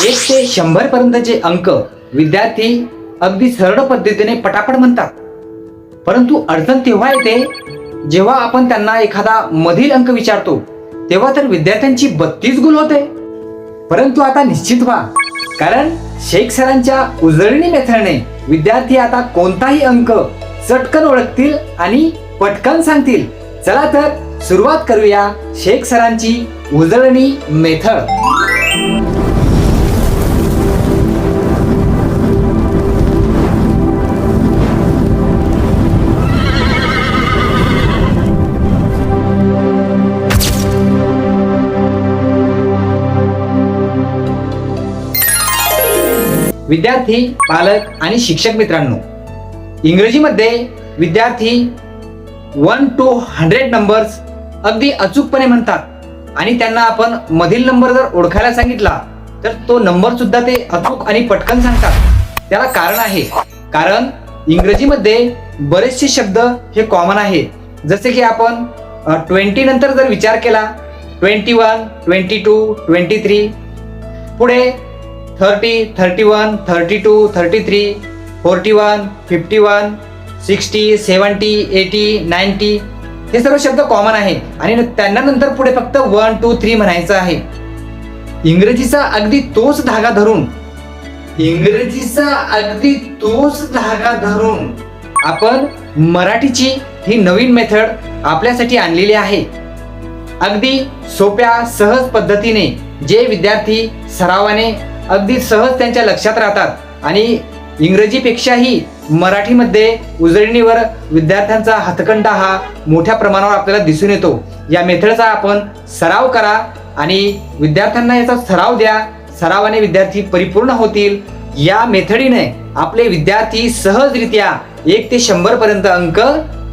एक ते शंभर पर्यंतचे अंक विद्यार्थी अगदी सरळ पद्धतीने पटापट म्हणतात. परंतु अडचण तेव्हा येते जेव्हा आपण त्यांना एखादा मधील अंक विचारतो तेव्हा तर विद्यार्थ्यांची बत्तीस गुल होते. परंतु आता निश्चित व्हा कारण शेख सरांच्या उजळणी मेथडने विद्यार्थी आता कोणताही अंक चटकन ओळखतील आणि पटकन सांगतील. चला तर सुरुवात करूया शेख सरांची उजळणी मेथड. विद्यार्थी पालक आणि शिक्षक मित्रांनो. इंग्रजीमध्ये विद्यार्थी वन टू हंड्रेड नंबर्स अगदी अचूकपणे म्हणतात. आणि त्यांना आपण मधील नंबर जर ओळखायला सांगितला तर तो नंबर सुद्धा ते अचूक आणि पटकन सांगतात. त्याला कारण आहे. कारण इंग्रजीमध्ये बरेचसे शब्द हे कॉमन आहेत जसे की आपण ट्वेंटी नंतर जर विचार केला twenty one twenty two twenty three पुढे thirty thirty one thirty two thirty three forty one fifty one sixty seventy eighty ninety हे सर्व शब्द कॉमन आहे आणि न- त्यांना नंतर पुढे फक्त वन टू थ्री म्हणायचं आहे. इंग्रजीचा अगदी तोच धागा धरून इंग्रजीचा अगदी तोच धागा धरून आपण मराठीची ही नवीन मेथड आपल्यासाठी आणलेली आहे. अगदी सोप्या सहज पद्धतीने जे विद्यार्थी सरावाने अगदी सहज त्यांच्या लक्षात राहतात. आणि इंग्रजीपेक्षाही मराठीमध्ये उजळणीवर विद्यार्थ्यांचा हातखंडा हा मोठ्या प्रमाणावर आपल्याला दिसून येतो. या मेथडचा आपण सराव करा आणि विद्यार्थ्यांना याचा सराव द्या. सरावाने विद्यार्थी परिपूर्ण होतील. या मेथडीने आपले विद्यार्थी सहजरित्या एक ते शंभर पर्यंत अंक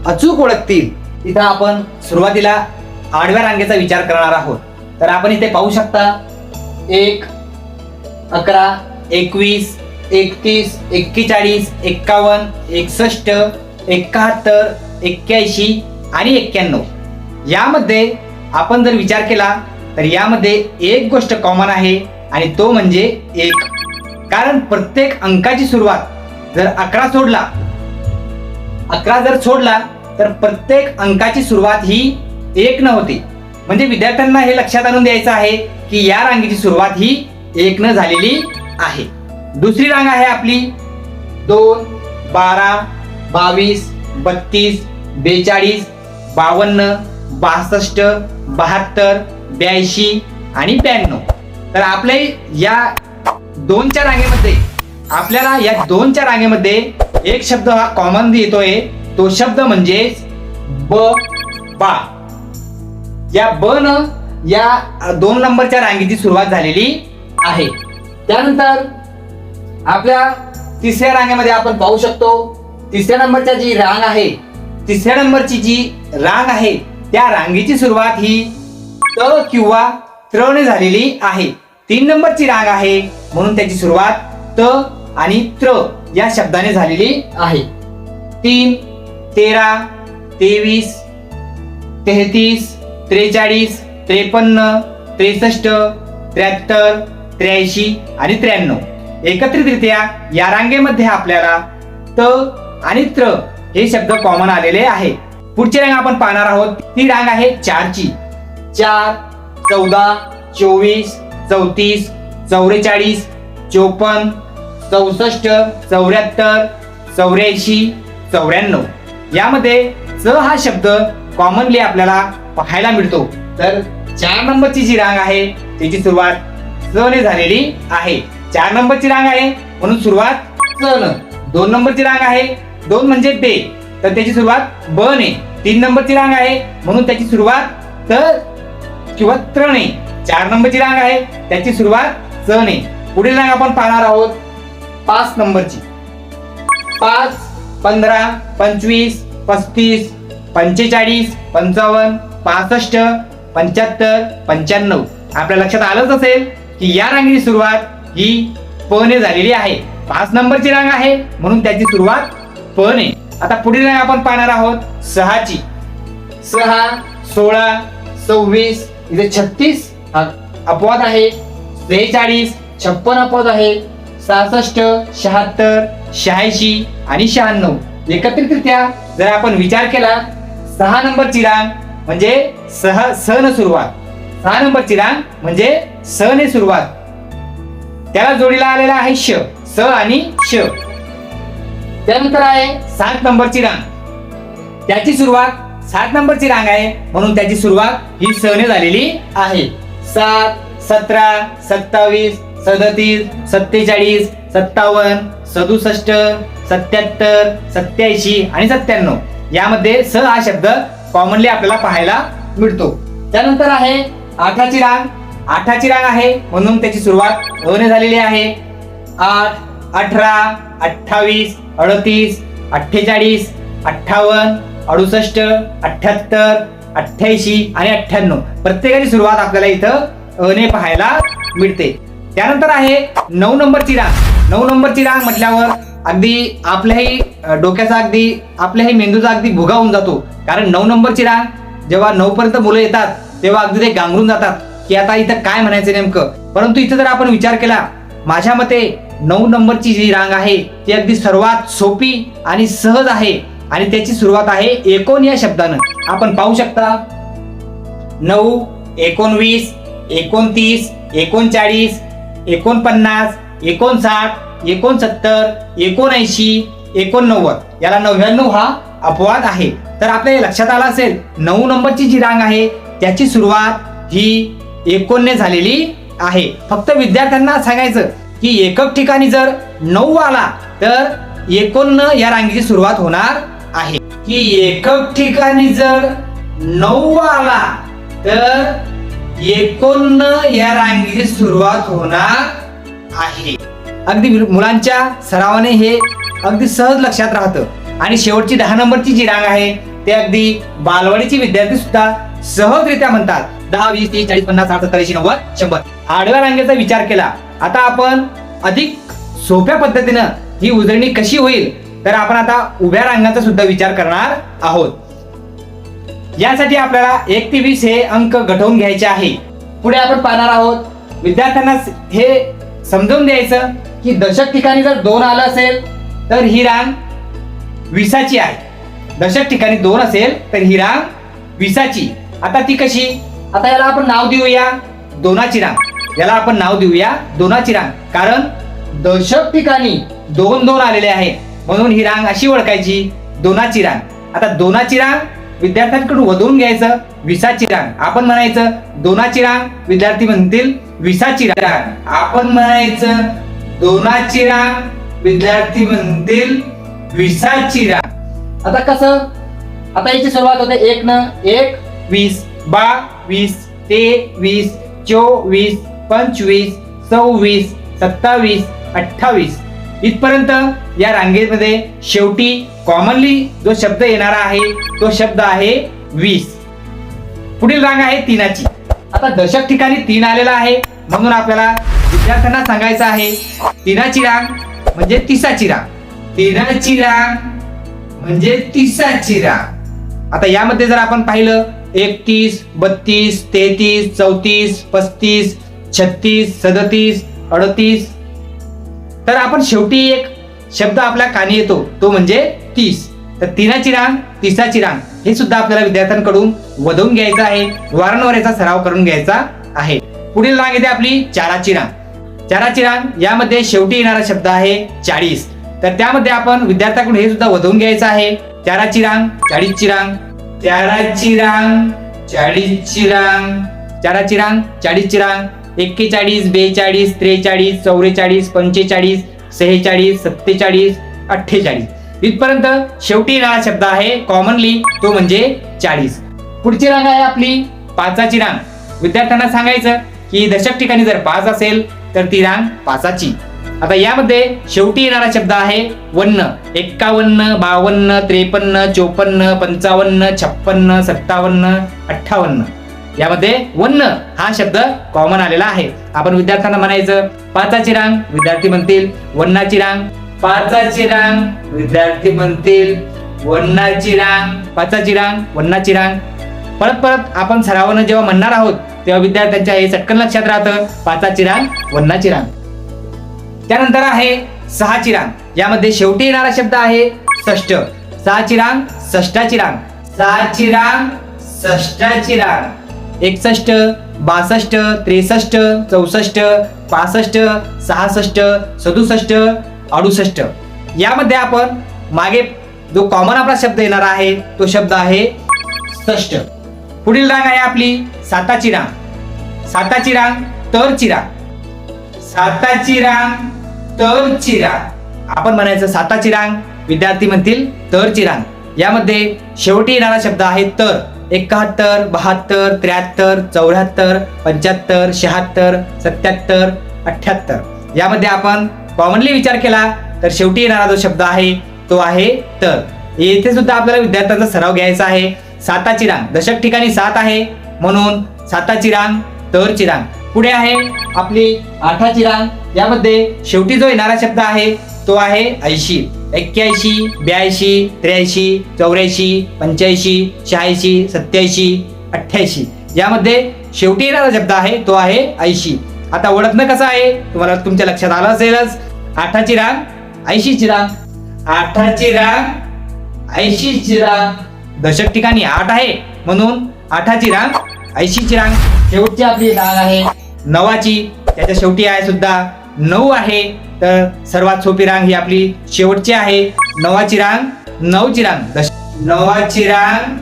अचूक ओळखतील. इथं आपण सुरुवातीला आडव्या रांगेचा विचार करणार आहोत. तर आपण इथे पाहू शकता एक अकरा एकवीस एकतीस एक्केचाळीस एक्कावन्न एकसष्ट एकाहत्तर एक्क्याऐंशी आणि एक्क्याण्णव. यामध्ये आपण जर विचार केला तर यामध्ये एक गोष्ट कॉमन आहे आणि तो म्हणजे एक. कारण प्रत्येक अंकाची सुरुवात जर अकरा सोडला अकरा जर सोडला तर प्रत्येक अंकाची सुरुवात ही एक न होती. म्हणजे विद्यार्थ्यांना हे लक्षात आणून द्यायचं आहे की या रांगेची सुरुवात ही एक न झालेली आहे. दुसरी रांग आहे आपली दोन बारा बावीस बत्तीस बेचाळीस बावन्न बासष्ट बहात्तर ब्याऐंशी आणि ब्याण्णव. तर आपले या दोनच्या रांगेमध्ये आपल्याला या दोनच्या रांगेमध्ये एक शब्द हा कॉमन येतोय. तो शब्द म्हणजे ब बा. या ब न या दोन नंबरच्या रांगेची सुरुवात झालेली आहे. त्यानंतर आपल्या तिसऱ्या रांगेमध्ये आपण पाहू शकतो तिसऱ्या नंबरच्या जी रांग आहे तिसऱ्या नंबरची जी रांग आहे त्या रांगेची सुरुवात ही त किंवा त्र ने झालेली आहे. तीन नंबरची रांग आहे म्हणून त्याची सुरुवात त आणि त्र या शब्दाने झालेली आहे. तीन तेरा तेवीस तेहतीस त्रेचाळीस त्रेपन्न त्रेसष्ट त्र्याहत्तर त्र्याऐंशी आणि त्र्याण्णव. एकत्रितरित्या या रांगेमध्ये आपल्याला त आणि त्र हे शब्द कॉमन आलेले आहे. पुढची रांग आपण पाहणार आहोत. ती रांग आहे चारची. चार चौदा चोवीस चौतीस चौवेचाळीस चोपन्न चौसष्ट चौऱ्याहत्तर चौऱ्याऐंशी चौऱ्याण्णव. यामध्ये च हा शब्द कॉमनली आपल्याला पाहायला मिळतो. तर चार नंबरची जी रांग आहे त्याची सुरुवात च झालेली आहे. चार नंबरची रांग आहे. म्हणून सुरुवात च न. दोन नंबरची रांग आहे. दोन म्हणजे बे. तर त्याची सुरुवात ब ने. तीन नंबरची रांग आहे. म्हणून त्याची सुरुवात त किंवा त्रणे. चार नंबरची रांग आहे. त्याची सुरुवात च ने. पुढील रांग आपण पाहणार आहोत. पाच नंबरची. पाच पंधरा पंचवीस पस्तीस पंचेचाळीस पंचावन्न पासष्ट पंच्याहत्तर पंच्याण्णव. आपल्या लक्षात आलंच असेल? की या रांगेची सुरुवात ही प ने झालेली आहे. पाच नंबरची रांग आहे म्हणून त्याची सुरुवात प ने आता पुढील रांग आपण पाहणार आहोत सहाची. सहा सोळा सव्वीस इथे छत्तीस अपवाद आहे. त्रेचाळीस छप्पन अपवाद आहे. सहासष्ट शहात्तर शहाऐंशी आणि शहाण्णव. एकत्रितरित्या जर आपण विचार केला सहा नंबरची रांग म्हणजे सह स सुरुवात. सहा नंबरची रांग म्हणजे स ने सुरुवात. त्याला जोडीला आलेला आहे श. स आणि श. त्यानंतर आहे सात नंबरची रांग. त्याची सुरुवात सात नंबरची रांग आहे. म्हणून त्याची सुरुवात ही स ने झालेली आहे. सात सतरा सत्तावीस सदतीस सत्तेचाळीस सत्तावन्न सदुसष्ट सत्याहत्तर सत्याऐंशी आणि सत्त्याण्णव. यामध्ये स हा शब्द कॉमनली आपल्याला पाहायला मिळतो. त्यानंतर आहे आठाची रांग. आठाची रांग आहे म्हणून त्याची सुरुवात अने झालेली आहे. आठ अठरा अठ्ठावीस अडतीस अठ्ठेचाळीस अठ्ठावन्न अडुसष्ट अठ्ठ्याहत्तर अठ्ठ्याऐंशी आणि अठ्ठ्याण्णव. प्रत्येकाची सुरुवात आपल्याला इथं अने पाहायला मिळते. त्यानंतर आहे नऊ नंबरची रांग. नऊ नंबरची रांग म्हटल्यावर अगदी आपल्याही डोक्याचा अगदी आपल्याही मेंदूचा अगदी भुगा होऊन जातो. कारण नऊ नंबरची रांग जेव्हा नऊपर्यंत मुलं येतात तेव्हा अगदी ते गांगरून जातात. की आता इथं काय म्हणायचं नेमकं? परंतु इथं जर आपण विचार केला माझ्या मते नऊ नंबरची जी रांग आहे ती अगदी सर्वात सोपी आणि सहज आहे. आणि त्याची सुरुवात आहे एकोण या शब्दानं. आपण पाहू शकता. नऊ एकोणवीस एकोणतीस एकोणचाळीस एकोणपन्नास एकोणसाठ एकोणसत्तर एकोणऐंशी एकोणनव्वद. याला नव्याण्णव हा अपवाद आहे. तर आपल्या लक्षात आलं असेल नऊ नंबरची जी रांग आहे त्याची सुरुवात ही एकोणने झालेली आहे. फक्त विद्यार्थ्यांना सांगायचं की एकक ठिकाणी जर नऊ आला तर एकोण या रांगेची सुरुवात होणार आहे. की एकक ठिकाणी जर नऊ आला तर एकोण या रांगेची सुरुवात होणार आहे. अगदी मुलांच्या सरावाने हे अगदी सहज लक्षात राहतं. आणि शेवटची दहा नंबरची जी रांग आहे ते अगदी बालवाडीचे विद्यार्थी सुद्धा सहजरित्या म्हणतात. दहा वीस तीस चाळीस पन्नास साठ सत्तर ऐंशी नव्वद शंभर. आडव्या रांगेचा विचार केला. आता आपण अधिक सोप्या पद्धतीनं ही उजळणी कशी होईल तर आपण आता उभ्या रांगाचा सुद्धा विचार करणार आहोत. यासाठी आपल्याला एक ते वीस हे अंक गठवून घ्यायचे आहे. पुढे आपण पाहणार आहोत विद्यार्थ्यांना हे समजून द्यायचं की दशक ठिकाणी जर दोन आलं असेल तर ही रांग विसाची आहे. दशक ठिकाणी दोन असेल तर ही रांग विसाची. आता ती कशी? आता याला आपण नाव देऊया दोनाची रांग. याला आपण नाव देऊया दोनाची रांग. कारण दशक ठिकाणी दोन दोन आलेले आहे. म्हणून ही रांग अशी ओळखायची दोनाची रांग. आता दोनाची रांग विद्यार्थ्यांकडून वधवून घ्यायचं विसाची रांग. आपण म्हणायचं दोनाची रांग. विद्यार्थी म्हणतील विसाची रांग. आपण म्हणायचं दोनाची रांग. विद्यार्थी म्हणतील विसाची रांग. आता कसं? आता याची सुरुवात होते एक न एक वीस बा वीस तेवीस चोवीस पंचवीस सव्वीस सत्तावीस अठ्ठावीस. इथपर्यंत या रांगेमध्ये शेवटी कॉमनली जो शब्द येणारा आहे तो शब्द आहे वीस. पुढील रांग आहे तीनाची. आता दशक ठिकाणी तीन आलेला आहे म्हणून आपल्याला विद्यार्थ्यांना सांगायचं आहे तीनाची रांग म्हणजे तिसाची रांग. तीनाची रांग म्हणजे तिसाची रांग. आता यामध्ये जर आपण पाहिलं एकतीस बत्तीस तेहतीस चौतीस पस्तीस छत्तीस सदतीस अडतीस. तर आपण शेवटी एक शब्द आपल्या कानी येतो. तो म्हणजे तीस. तर तिनाची रांग तिसाची रांग. हे सुद्धा आपल्याला विद्यार्थ्यांकडून वधवून घ्यायचं आहे. वारंवार याचा सराव करून घ्यायचा आहे. पुढील रांग येते आपली चाराची रांग. चाराची रांग यामध्ये शेवटी येणारा शब्द आहे चाळीस. तर त्यामध्ये आपण विद्यार्थ्याकडून हे सुद्धा वधवून घ्यायचं आहे. चाराची रांग चाळीसची रांग. चाराची रांग चाळीसची रांग. चाराची रांग चाळीसची रांग. एक्केचाळीस बेचाळीस त्रेचाळीस चौवेचाळीस पंचेचाळीस सेहेचाळीस सत्तेचाळीस अठ्ठेचाळीस. इथपर्यंत शेवटी येणारा शब्द आहे कॉमनली तो म्हणजे चाळीस. पुढची रांग आहे आपली पाचाची रांग. विद्यार्थ्यांना सांगायचं की दशक ठिकाणी जर पाच असेल तर ती रांग पाचाची. आता यामध्ये शेवटी येणारा शब्द आहे वन्न. एक्कावन्न बावन्न त्रेपन्न चोपन्न पंचावन्न छप्पन्न सत्तावन्न अठ्ठावन्न. यामध्ये वन्न हा शब्द कॉमन आलेला आहे. आपण विद्यार्थ्यांना म्हणायचं पाचाची रांग विद्यार्थी म्हणतील वन्नाची रांग. पाचाची रांग विद्यार्थी म्हणतील वन्नाची रांग. पाचाची रांग वन्नाची रांग. परत परत आपण सरावानं जेव्हा म्हणणार आहोत तेव्हा विद्यार्थ्यांच्या हे चटकन लक्षात राहतं पाचाची रांग वन्नाची रांग. त्यानंतर आहे सहाची रांग. यामध्ये शेवटी येणारा शब्द आहे षष्ट सहाची रांग षष्टाची रांग. सहाची रांग षष्टाची रांग. एकसष्ट बासष्ट त्रेसष्ट चौसष्ट पासष्ट सहासष्ट सदुसष्ट अडुसष्ट. यामध्ये आपण मागे जो कॉमन आपला शब्द येणार आहे तो शब्द आहे षष्ट पुढील रांग आहे आपली साताची रांग. साताची रांग तरची रांग. साताची रांग तर चिरांग. आपण म्हणायचं साता चिरांग विद्यार्थी म्हणतील तर चिरांग. यामध्ये शेवटी येणारा शब्द आहे तर. एकाहत्तर बहात्तर त्र्याहत्तर चौऱ्याहत्तर पंच्याहत्तर शहात्तर सत्याहत्तर अठ्याहत्तर. यामध्ये आपण कॉमनली विचार केला तर शेवटी येणारा जो शब्द आहे तो आहे तर. येथे सुद्धा आपल्याला विद्यार्थ्यांचा सराव घ्यायचा आहे. साताची रांग दशक ठिकाणी सात आहे म्हणून साताची रांग तरची रांग पुढे आहे आपली आठाची रांग यामध्ये शेवटी जो येणारा शब्द आहे तो आहे ऐंशी. एक्क्याऐंशी ब्याऐंशी त्र्याऐंशी चौऱ्याऐंशी पंच्याऐंशी शहाऐंशी सत्याऐंशी अठ्ठ्याऐंशी. यामध्ये शेवटी येणारा शब्द आहे तो आहे ऐंशी. आता ओळखणं कसं आहे? तुम्हाला तुमच्या लक्षात आलं असेलच. आठाची रांग ऐंशीची रांग. आठाची रांग ऐंशीची रांग. दशक ठिकाणी आठ आहे म्हणून आठाची रांग ऐंशीची रांग. शेवटची आपली रांग आहे नवाची. त्याच्या शेवटी आहे सुद्धा नऊ आहे तर सर्वात सोपी रांग ही आपली शेवटची आहे. नवाची रांग नऊची रांग दश नवाची रांग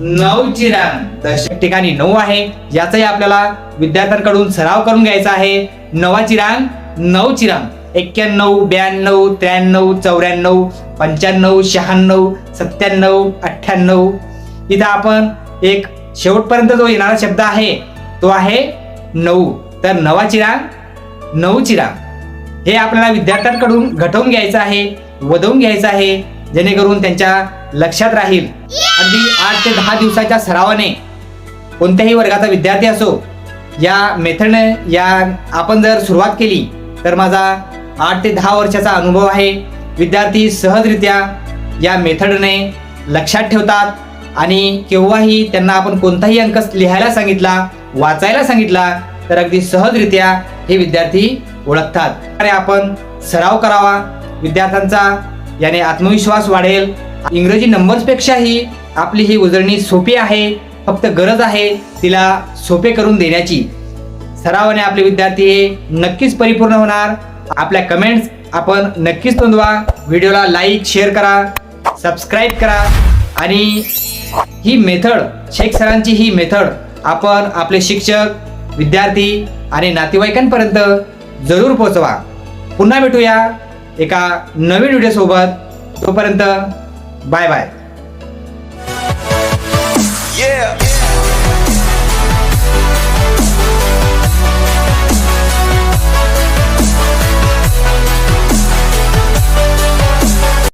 नऊची रांग दशक ठिकाणी नऊ आहे. याचाही आपल्याला विद्यार्थ्यांकडून सराव करून घ्यायचा आहे. नवाची रांग नऊची रांग. एक्क्याण्णव ब्याण्णव त्र्याण्णव चौऱ्याण्णव पंच्याण्णव शहाण्णव सत्त्याण्णव अठ्ठ्याण्णव. इथं आपण एक शेवटपर्यंत जो येणारा शब्द आहे तो आहे नऊ. तर नवाची रांग नऊ चिरा. हे आपल्याला विद्यार्थ्यांकडून घटवून घ्यायचं आहे वधवून घ्यायचं आहे जेणेकरून त्यांच्या लक्षात राहील. अगदी आठ ते दहा दिवसाच्या सरावाने कोणत्याही वर्गाचा विद्यार्थी असो या मेथडने या आपण जर सुरुवात केली तर माझा आठ ते दहा वर्षाचा अनुभव आहे. विद्यार्थी सहजरित्या या मेथडने लक्षात ठेवतात आणि केव्हाही त्यांना आपण कोणताही अंक लिहायला सांगितला वाचायला सांगितला तर अगदी सहजरित्या हे विद्यार्थी ओळखतात. आणि आपण सराव करावा. विद्यार्थ्यांचा याने आत्मविश्वास वाढेल. इंग्रजी नंबर्सपेक्षाही आपली ही उजळणी सोपी आहे. फक्त गरज आहे तिला सोपे करून देण्याची. सरावाने आपले विद्यार्थी हे नक्कीच परिपूर्ण होणार. आपल्या कमेंट्स आपण नक्कीच नोंदवा. व्हिडिओला लाईक शेअर करा. सबस्क्राईब करा. आणि ही मेथड शेख सरांची ही मेथड आपण आपले शिक्षक विद्यार्थी आणि नातेवाईकांपर्यंत जरूर पोहोचवा. पुन्हा भेटूया एका नवीन व्हिडिओसोबत तोपर्यंत बाय बाय Yeah.